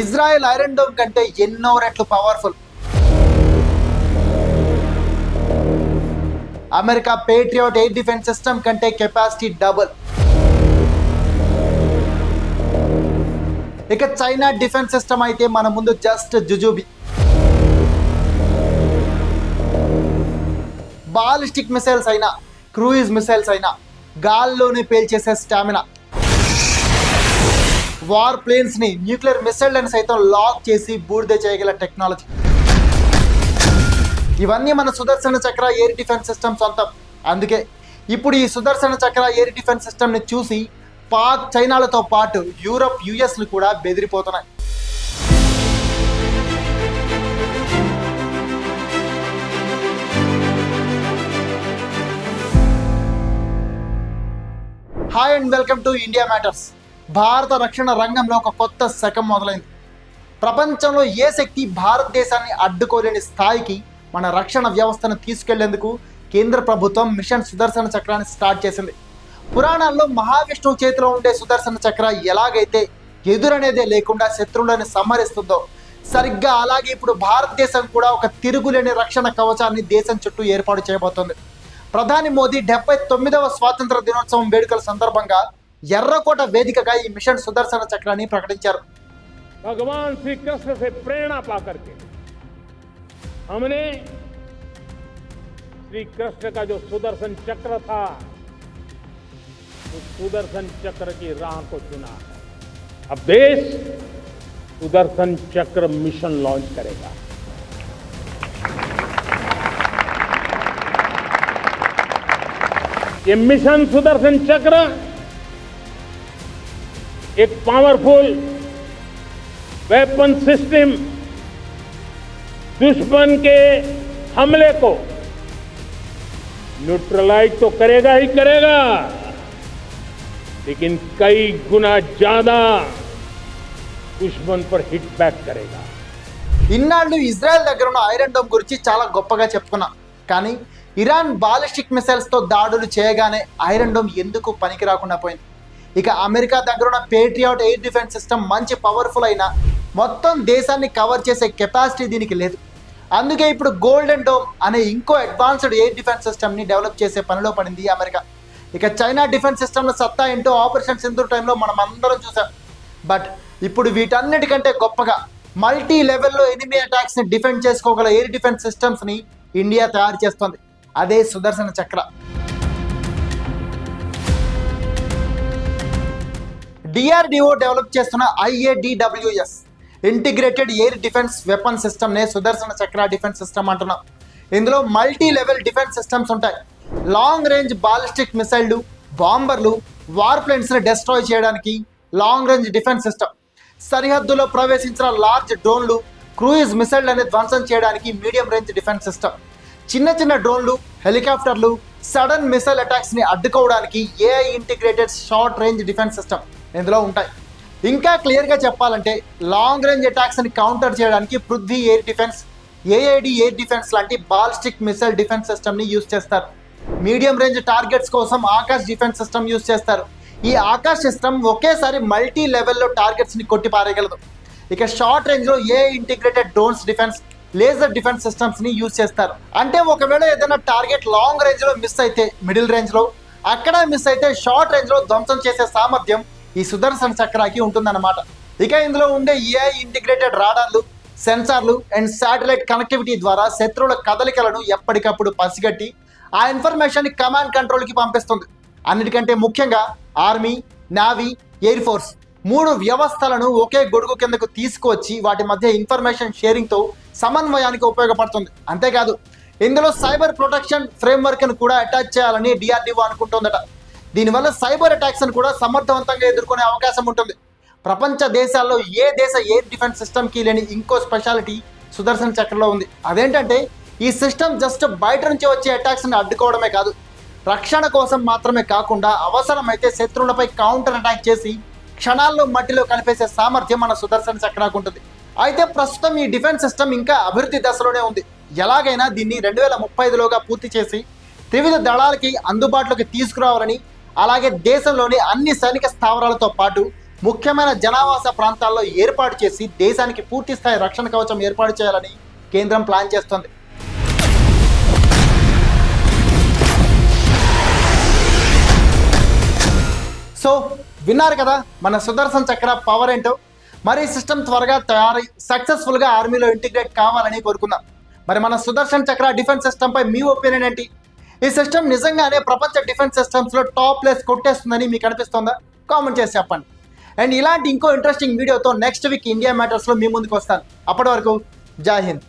Israel iron dome కంటే ఎన్నో రెట్లు powerful America Patriot air defence system కంటే కెపాసిటీ డబుల్ ఇక చైనా డిఫెన్స్ సిస్టమ్ అయితే మన ముందు జస్ట్ జుజుబి. బాలిస్టిక్ మిసైల్స్ అయినా క్రూయిజ్ మిసైల్స్ అయినా గాల్లోనే పేల్చేసే స్టామినా వార్ ప్లేన్స్ని న్యూక్లియర్ మిసైల్ సైతం లాక్ చేసి బూడిద చేయగల టెక్నాలజీ. ఇవన్నీ మన Sudarshana Chakra air defence system సొంతం. అందుకే ఇప్పుడు ఈ సుదర్శన చక్ర ఎయిర్ డిఫెన్స్ సిస్టమ్ని చూసి పాక్ చైనాలతో పాటు యూరప్ యుఎస్లు కూడా బెదిరిపోతున్నాయి. Hi and welcome to India Matters భారత రక్షణ రంగంలో ఒక కొత్త శకం మొదలైంది. ప్రపంచంలో ఏ శక్తి భారతదేశాన్ని అడ్డుకోలేని స్థాయికి మన రక్షణ వ్యవస్థను తీసుకెళ్ళేందుకు కేంద్ర ప్రభుత్వం మిషన్ సుదర్శన చక్రాన్ని స్టార్ట్ చేసింది. పురాణాల్లో మహావిష్ణువు చేతిలో ఉండే సుదర్శన చక్ర ఎలాగైతే ఎదురనేదే లేకుండా శత్రువులను సంహరిస్తుందో సరిగ్గా అలాగే ఇప్పుడు భారతదేశం కూడా ఒక తిరుగులేని రక్షణ కవచాన్ని దేశం చుట్టూ ఏర్పాటు చేయబోతోంది. ప్రధాని మోదీ డెబ్బై తొమ్మిదవ స్వాతంత్ర దినోత్సవం వేడుకల సందర్భంగా ఎర్రకోట వేదికగా ఈ మిషన్ సుదర్శన చక్రాన్ని ప్రకటించారు भगवान श्री कृष्ण से प्रेरणा पा करके हमने श्री कृष्ण का जो सुदर्शन चक्र था उस सुदर्शन चक्र की राह को चुना है अब देश सुदर्शन चक्र मिशन लॉन्च करेगा ये मिशन सुदर्शन चक्र एक पावरफुल वेपन सिस्टम दुश्मन के हमले को न्यूट्रलाइज तो करेगा ही करेगा लेकिन कई गुना ज्यादा दुश्मन पर हिट बैक करेगा ఇన్నాళ్ళు ఇజ్రాయెల్ దగ్గర ఉన్న ఐరన్ డోమ్ గురించి చాలా గొప్పగా చెప్పుకున్నాం కానీ ఇరాన్ బాలిస్టిక్ మిసైల్స్ తో దాడులు చేయగానే ఐరన్ డోమ్ ఎందుకు పనికి రాకుండా పోయింది ఇక అమెరికా దగ్గర ఉన్న పేట్రియాట్ ఎయిర్ డిఫెన్స్ సిస్టమ్ మంచి పవర్ఫుల్ అయినా మొత్తం దేశాన్ని కవర్ చేసే కెపాసిటీ దీనికి లేదు. అందుకే ఇప్పుడు గోల్డెన్ డోమ్ అనే ఇంకో అడ్వాన్స్డ్ ఎయిర్ డిఫెన్స్ సిస్టమ్ని డెవలప్ చేసే పనిలో పడింది అమెరికా. ఇక చైనా డిఫెన్స్ సిస్టమ్లో సత్తా ఏంటో ఆపరేషన్ సింధు టైంలో మనం అందరం చూసాం. బట్ ఇప్పుడు వీటన్నిటికంటే గొప్పగా మల్టీ లెవెల్లో ఎనిమి అటాక్స్ని డిఫెండ్ చేసుకోగల ఎయిర్ డిఫెన్స్ సిస్టమ్స్ని ఇండియా తయారు చేస్తోంది. అదే సుదర్శన చక్ర. డిఆర్డిఓ డెవలప్ చేస్తున్న IADWS integrated air defence weapon system నే సుదర్శన చక్ర డిఫెన్స్ సిస్టమ్ అంటున్నాం. ఇందులో మల్టీ లెవెల్ డిఫెన్స్ సిస్టమ్స్ ఉంటాయి. లాంగ్ రేంజ్ బాలిస్టిక్ మిసైళ్ళు బాంబర్లు వార్ ప్లేన్స్ డెస్ట్రాయ్ చేయడానికి లాంగ్ రేంజ్ డిఫెన్స్ సిస్టమ్ సరిహద్దులో ప్రవేశించిన లార్జ్ డ్రోన్లు క్రూయిజ్ మిసైళ్ళని ధ్వంసం చేయడానికి మీడియం రేంజ్ డిఫెన్స్ సిస్టమ్ చిన్న చిన్న డ్రోన్లు హెలికాప్టర్లు సడన్ మిసైల్ అటాక్స్ని అడ్డుకోవడానికి AI integrated short range defence system ఇందులో ఉంటాయి. ఇంకా క్లియర్గా చెప్పాలంటే లాంగ్ రేంజ్ అటాక్స్ని కౌంటర్ చేయడానికి Prithvi air defence AAD air defence లాంటి బాలిస్టిక్ మిసైల్ డిఫెన్స్ సిస్టమ్ని యూజ్ చేస్తారు. మీడియం రేంజ్ టార్గెట్స్ కోసం ఆకాశ్ డిఫెన్స్ సిస్టమ్ యూజ్ చేస్తారు. ఈ ఆకాశ్ సిస్టమ్ ఒకేసారి మల్టీ లెవెల్లో టార్గెట్స్ని కొట్టి పారేయగలదు. ఇక షార్ట్ రేంజ్లో ఏ integrated drones defence laser defence సిస్టమ్స్ని use చేస్తారు. అంటే ఒకవేళ ఏదైనా టార్గెట్ లాంగ్ రేంజ్లో మిస్ అయితే మిడిల్ రేంజ్లో అక్కడ మిస్ అయితే షార్ట్ రేంజ్లో ధ్వంసం చేసే సామర్థ్యం ఈ సుదర్శన చక్రాకి ఉంటుందన్నమాట. ఇక ఇందులో ఉండే ఏఐ ఇంటిగ్రేటెడ్ రాడార్లు సెన్సార్లు అండ్ శాటిలైట్ కనెక్టివిటీ ద్వారా శత్రువుల కదలికలను ఎప్పటికప్పుడు పసిగట్టి ఆ ఇన్ఫర్మేషన్ కమాండ్ కంట్రోల్కి పంపిస్తుంది. అన్నిటికంటే ముఖ్యంగా ఆర్మీ నావీ ఎయిర్ ఫోర్స్ మూడు వ్యవస్థలను ఒకే గొడుగు కిందకు తీసుకువచ్చి వాటి మధ్య ఇన్ఫర్మేషన్ షేరింగ్తో సమన్వయానికి ఉపయోగపడుతుంది. అంతేకాదు ఇందులో సైబర్ ప్రొటెక్షన్ ఫ్రేమ్వర్క్ను కూడా అటాచ్ చేయాలని డిఆర్డిఓ అనుకుంటుందట. దీనివల్ల సైబర్ అటాక్స్ను కూడా సమర్థవంతంగా ఎదుర్కొనే అవకాశం ఉంటుంది. ప్రపంచ దేశాల్లో ఏ దేశ ఎయిర్ డిఫెన్స్ సిస్టమ్కి లేని ఇంకో స్పెషాలిటీ సుదర్శన్ చక్రలో ఉంది. అదేంటంటే ఈ సిస్టమ్ జస్ట్ బయట నుంచి వచ్చే అటాక్స్ని అడ్డుకోవడమే కాదు రక్షణ కోసం మాత్రమే కాకుండా అవసరమైతే శత్రువులపై కౌంటర్ అటాక్ చేసి క్షణాల్లో మట్టిలో కనిపేసే సామర్థ్యం మన సుదర్శన చక్రాకు ఉంటుంది. అయితే ప్రస్తుతం ఈ డిఫెన్స్ సిస్టమ్ ఇంకా అభివృద్ధి దశలోనే ఉంది. ఎలాగైనా దీన్ని రెండు వేల ముప్పై ఐదులోగా పూర్తి చేసి త్రివిధ దళాలకి అందుబాటులోకి తీసుకురావాలని అలాగే దేశంలోని అన్ని సైనిక స్థావరాలతో పాటు ముఖ్యమైన జనావాస ప్రాంతాల్లో ఏర్పాటు చేసి దేశానికి పూర్తి స్థాయి రక్షణ కవచం ఏర్పాటు చేయాలని కేంద్రం ప్లాన్ చేస్తోంది. సో విన్నారు కదా మన సుదర్శన్ చక్ర పవర్ ఏంటో? మరి సిస్టమ్ త్వరగా తయారై సక్సెస్ఫుల్గా ఆర్మీలో ఇంటిగ్రేట్ కావాలని కోరుకుందాం. మరి మన సుదర్శన్ చక్ర డిఫెన్స్ సిస్టంపై మీ ఒపీనియన్ ఏంటి? ఈ సిస్టమ్ నిజంగానే ప్రపంచ డిఫెన్స్ సిస్టమ్స్లో టాప్ ప్లేస్ కొట్టేస్తుందని మీకు అనిపిస్తుందా? కామెంట్ చేసి చెప్పండి. అండ్ ఇలాంటి ఇంకో ఇంట్రెస్టింగ్ వీడియోతో నెక్స్ట్ వీక్ ఇండియా మ్యాటర్స్లో మీ ముందుకు వస్తాను. అప్పటి వరకు జై హింద్.